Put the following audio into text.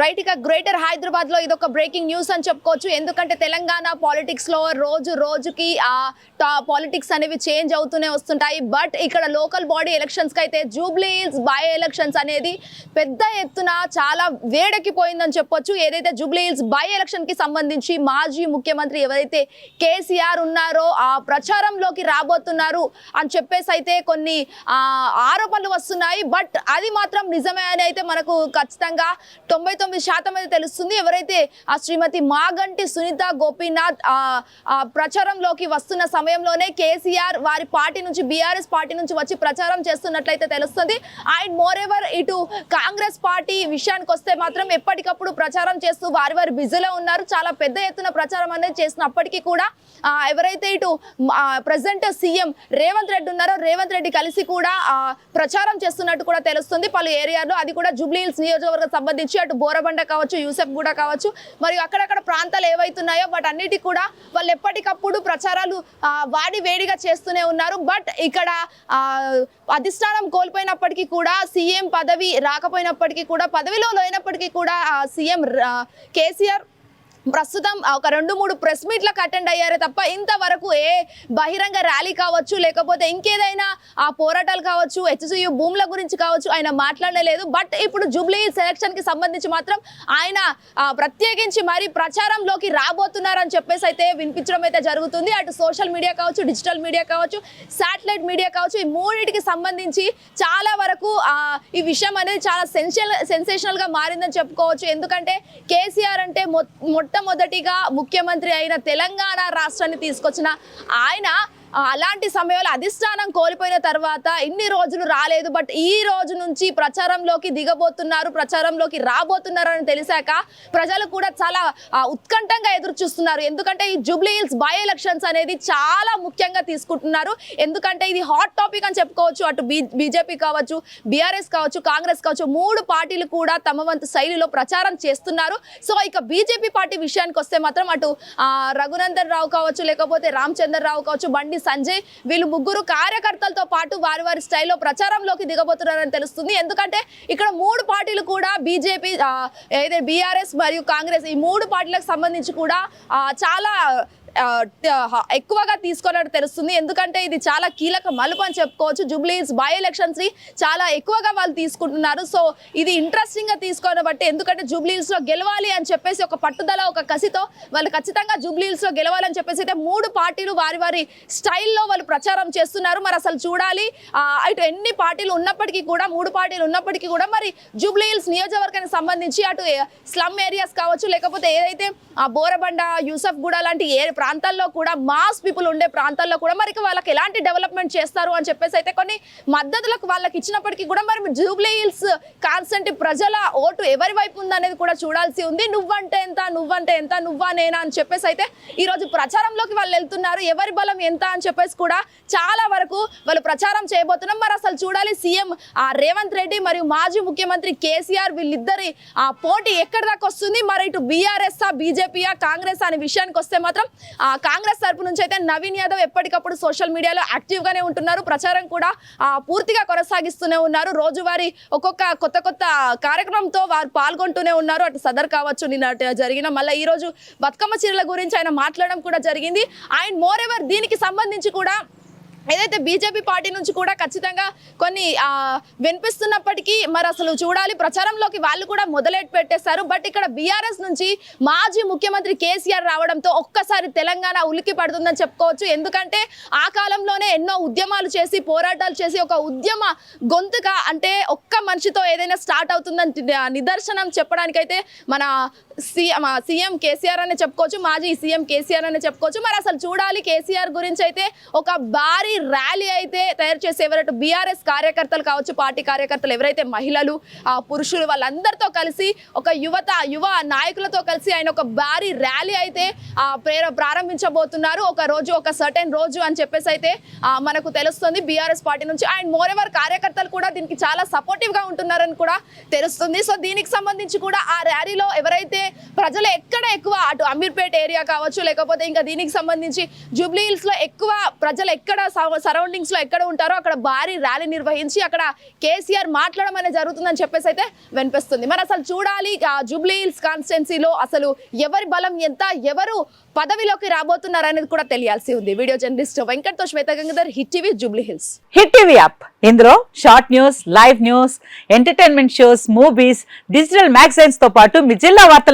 Right ఇక greater హైదరాబాద్లో ఇది ఒక బ్రేకింగ్ న్యూస్ అని చెప్పుకోవచ్చు. ఎందుకంటే తెలంగాణ పాలిటిక్స్లో రోజు రోజుకి ఆ పాలిటిక్స్ అనేవి చేంజ్ అవుతూనే వస్తుంటాయి. బట్ ఇక్కడ లోకల్ బాడీ ఎలక్షన్స్కి అయితే జూబ్లీహిల్స్ బై ఎలక్షన్స్ అనేది పెద్ద ఎత్తున చాలా వేడెక్కిపోయిందని చెప్పొచ్చు. ఏదైతే జూబ్లీహిల్స్ బై ఎలక్షన్కి సంబంధించి మాజీ ముఖ్యమంత్రి ఎవరైతే కేసీఆర్ ఉన్నారో ఆ ప్రచారంలోకి రాబోతున్నారు అని చెప్పేసి అయితే కొన్ని ఆరోపణలు వస్తున్నాయి. బట్ అది మాత్రం నిజమే అని అయితే మనకు ఖచ్చితంగా తొంభై తొమ్మిది శాతం అయితే తెలుస్తుంది. ఎవరైతే ఆ శ్రీమతి మాగంటి సునీత గోపీనాథ్ ఆ, ప్రచారంలోకి వస్తున్న సమయంలోనే కేసీఆర్ వారి పార్టీ నుంచి బీఆర్ఎస్ పార్టీ నుంచి వచ్చి ప్రచారం చేస్తున్నట్లయితే తెలుస్తుంది. అండ్ మోర్ ఎవర్ ఇటు కాంగ్రెస్ పార్టీ విషయానికి వస్తే మాత్రం ఎప్పటికప్పుడు ప్రచారం చేస్తూ వారి వారి బిజీలో ఉన్నారు. చాలా పెద్ద ఎత్తున ప్రచారం అనేది చేసినప్పటికీ కూడా ఎవరైతే ఇటు ప్రజెంట్ సీఎం రేవంత్ రెడ్డి ఉన్నారో రేవంత్ రెడ్డి కలిసి కూడా ప్రచారం చేస్తున్నట్టు కూడా తెలుస్తుంది. పలు ఏరియాలో అది కూడా జూబ్లీహిల్స్ నియోజకవర్గం సంబంధించి అటు కోరబండ కావచ్చు యూసెఫ్ కూడా కావచ్చు మరియు అక్కడక్కడ ప్రాంతాలు ఏవైతున్నాయో వాటన్నిటి కూడా వాళ్ళు ఎప్పటికప్పుడు ప్రచారాలు వాడి వేడిగా చేస్తూనే ఉన్నారు. బట్ ఇక్కడ అధిష్టానం కోల్పోయినప్పటికీ కూడా సీఎం పదవి రాకపోయినప్పటికీ కూడా పదవిలో లేనప్పటికీ కూడా సీఎం కేసీఆర్ ప్రస్తుతం ఒక రెండు మూడు ప్రెస్ మీట్లకు అటెండ్ అయ్యారే తప్ప ఇంతవరకు ఏ బహిరంగ ర్యాలీ కావచ్చు లేకపోతే ఇంకేదైనా ఆ పోరాటాలు కావచ్చు హెచ్సియు భూముల గురించి కావచ్చు ఆయన మాట్లాడలేదు. బట్ ఇప్పుడు జూబ్లీ సెలక్షన్కి సంబంధించి మాత్రం ఆయన ప్రత్యేకించి మరీ ప్రచారంలోకి రాబోతున్నారని చెప్పేసి అయితే వినిపించడం అయితే జరుగుతుంది. అటు సోషల్ మీడియా కావచ్చు డిజిటల్ మీడియా కావచ్చు శాటిలైట్ మీడియా కావచ్చు ఈ మూడింటికి సంబంధించి చాలా వరకు ఈ విషయం అనేది చాలా సెన్షియల్ సెన్సేషనల్గా మారిందని చెప్పుకోవచ్చు. ఎందుకంటే కేసీఆర్ అంటే మొ- మొట్టమొదటిగా ముఖ్యమంత్రి అయిన తెలంగాణ రాష్ట్రాన్ని తీసుకొచ్చిన ఆయన అలాంటి సమయంలో అధిష్టానం కోల్పోయిన తర్వాత ఇన్ని రోజులు రాలేదు బట్ ఈ రోజు నుంచి ప్రచారంలోకి దిగబోతున్నారు ప్రచారంలోకి రాబోతున్నారు అని తెలిసాక ప్రజలు కూడా చాలా ఉత్కంఠంగా ఎదురు చూస్తున్నారు ఎందుకంటే ఈ జూబ్లీ హిల్స్ బై ఎలక్షన్స్ అనేది చాలా ముఖ్యంగా తీసుకుంటున్నారు. ఎందుకంటే ఇది హాట్ టాపిక్ అని చెప్పుకోవచ్చు. అటు బీజేపీ కావచ్చు బీఆర్ఎస్ కావచ్చు కాంగ్రెస్ కావచ్చు మూడు పార్టీలు కూడా తమ వంతు శైలిలో ప్రచారం చేస్తున్నారు. సో ఇక బీజేపీ పార్టీ విషయానికి వస్తే మాత్రం అటు రఘునందన్ రావు కావచ్చు లేకపోతే రామచంద్రరావు కావచ్చు బండి సంజయ్ వీళ్ళు ముగ్గురు కార్యకర్తలతో పాటు వారి వారి స్టైల్లో ప్రచారంలోకి దిగబోతున్నారని తెలుస్తుంది. ఎందుకంటే ఇక్కడ మూడు పార్టీలు కూడా బీజేపీ ఏదైతే బీఆర్ఎస్ మరియు కాంగ్రెస్ ఈ మూడు పార్టీలకు సంబంధించి కూడా చాలా ఎక్కువగా తీసుకున్నట్టు తెలుస్తుంది. ఎందుకంటే ఇది చాలా కీలక మలుపు అని చెప్పుకోవచ్చు. జూబ్లీస్ బై ఎలక్షన్స్ని చాలా ఎక్కువగా వాళ్ళు తీసుకుంటున్నారు. సో ఇది ఇంట్రెస్టింగ్గా తీసుకోవడం బట్టి ఎందుకంటే జూబ్లీస్లో గెలవాలి అని చెప్పేసి ఒక పట్టుదల ఒక కసితో వాళ్ళు ఖచ్చితంగా జూబ్లీస్లో గెలవాలని చెప్పేసి అయితే మూడు పార్టీలు వారి వారి స్టైల్లో వాళ్ళు ప్రచారం చేస్తున్నారు. మరి అసలు చూడాలి. అటు ఇటు ఎన్ని పార్టీలు ఉన్నప్పటికీ కూడా మూడు పార్టీలు ఉన్నప్పటికీ కూడా మరి జూబ్లీహిల్స్ నియోజకవర్గానికి సంబంధించి అటు స్లమ్ ఏరియాస్ కావచ్చు లేకపోతే ఏదైతే ఆ బోరబండ యూసఫ్ గూడ లాంటి ఏ ప్రాంతాల్లో కూడా మాస్ పీపుల్ ఉండే ప్రాంతాల్లో కూడా మరి వాళ్ళకి ఎలాంటి డెవలప్మెంట్ చేస్తారు అని చెప్పేసి అయితే కొన్ని మద్దతులకు వాళ్ళకి ఇచ్చినప్పటికీ కూడా మరి జూబ్లీ హిల్స్ కాన్స్టెంట్ ప్రజల ఓటు ఎవరి వైపు ఉందనేది కూడా చూడాల్సి ఉంది. నువ్వంటే ఎంత నువ్వంటే ఎంత నువ్వా నేనా అని చెప్పేసి అయితే ఈరోజు ప్రచారంలోకి వాళ్ళు వెళ్తున్నారు. ఎవరి బలం ఎంత అని చెప్పేసి కూడా చాలా వరకు వాళ్ళు ప్రచారం చేయబోతున్నాం. మరి అసలు చూడాలి సీఎం ఆ రేవంత్ రెడ్డి మరియు మాజీ ముఖ్యమంత్రి కేసీఆర్ వీళ్ళిద్దరి ఆ పోటీ ఎక్కడి దాకా వస్తుంది? మరి ఇటు బీఆర్ఎస్ బీజేపీయా కాంగ్రెస్ అనే విషయానికి వస్తే మాత్రం కాంగ్రెస్ తరపు నుంచి అయితే నవీన్ యాదవ్ ఎప్పటికప్పుడు సోషల్ మీడియాలో యాక్టివ్గానే ఉంటున్నారు. ప్రచారం కూడా పూర్తిగా కొనసాగిస్తూనే ఉన్నారు. రోజువారీ ఒక్కొక్క కొత్త కొత్త కార్యక్రమంతో వారు పాల్గొంటూనే ఉన్నారు. అటు సదర్ కావచ్చు నిన్న జరిగిన మళ్ళీ ఈరోజు బతుకమ్మ చీరల గురించి ఆయన మాట్లాడడం కూడా జరిగింది. అండ్ మోర్ ఎవర్ దీనికి సంబంధించి కూడా ఏదైతే బీజేపీ పార్టీ నుంచి కూడా ఖచ్చితంగా కొన్ని వినిపిస్తున్నప్పటికీ మరి అసలు చూడాలి ప్రచారంలోకి వాళ్ళు కూడా మొదలెట్ పెట్టేశారు. బట్ ఇక్కడ బీఆర్ఎస్ నుంచి మాజీ ముఖ్యమంత్రి కేసీఆర్ రావడంతో ఒక్కసారి తెలంగాణ ఉలికి పడుతుందని చెప్పుకోవచ్చు. ఎందుకంటే ఆ కాలంలోనే ఎన్నో ఉద్యమాలు చేసి పోరాటాలు చేసి ఒక ఉద్యమ గొంతుగా అంటే ఒక్క మనిషితో ఏదైనా స్టార్ట్ అవుతుందని నిదర్శనం చెప్పడానికైతే మన సీఎం సీఎం కేసీఆర్ అనే చెప్పుకోవచ్చు మాజీ సీఎం కేసీఆర్ అనే చెప్పుకోవచ్చు. మరి అసలు చూడాలి కేసీఆర్ గురించి అయితే ఒక భారీ ర్యాలీ అయితే తయారు చేసి ఎవరైతే బీఆర్ఎస్ కార్యకర్తలు కావచ్చు పార్టీ కార్యకర్తలు ఎవరైతే మహిళలు పురుషులు వాళ్ళందరితో కలిసి ఒక యువత యువ నాయకులతో కలిసి ఆయన ఒక భారీ ర్యాలీ అయితే ప్రేర ప్రారంభించబోతున్నారు. ఒక రోజు ఒక సర్టెన్ రోజు అని చెప్పేసి అయితే మనకు తెలుస్తుంది బీఆర్ఎస్ పార్టీ నుంచి. అండ్ మోర్ ఎవర్ కార్యకర్తలు కూడా దీనికి చాలా సపోర్టివ్గా ఉంటున్నారని కూడా తెలుస్తుంది. సో దీనికి సంబంధించి కూడా ఆ ర్యాలీలో ఎవరైతే ప్రజలు ఎక్కడ ఎక్కువ అటు అమీర్పేట్ ఏరియా కావచ్చు లేకపోతే ఇంకా దీనికి సంబంధించి జూబ్లీ హిల్స్లో ఎక్కువ ప్రజలు ఎక్కడ సరౌండింగ్స్లో ఎక్కడ ఉంటారో అక్కడ భారీ ర్యాలీ నిర్వహించి అక్కడ కేసీఆర్ మాట్లాడడం అనేది జరుగుతుందని చెప్పేసి అయితే వినిపిస్తుంది. మరి అసలు చూడాలి జూబ్లీ హిల్స్ కాన్స్టిట్యున్సీలో అసలు ఎవరి బలం ఎంత ఎవరు పదవిలోకి రాబోతున్నారు అనేది కూడా తెలియాల్సి ఉంది. Video journalist వెంకట్తో Shweta Gangadhar Hit TV Jubilee Hills. Hit TV app. ఇందులో short news live news entertainment shows movies digital మ్యాగజైన్స్తో పాటు మీ జిల్లా వార్తలు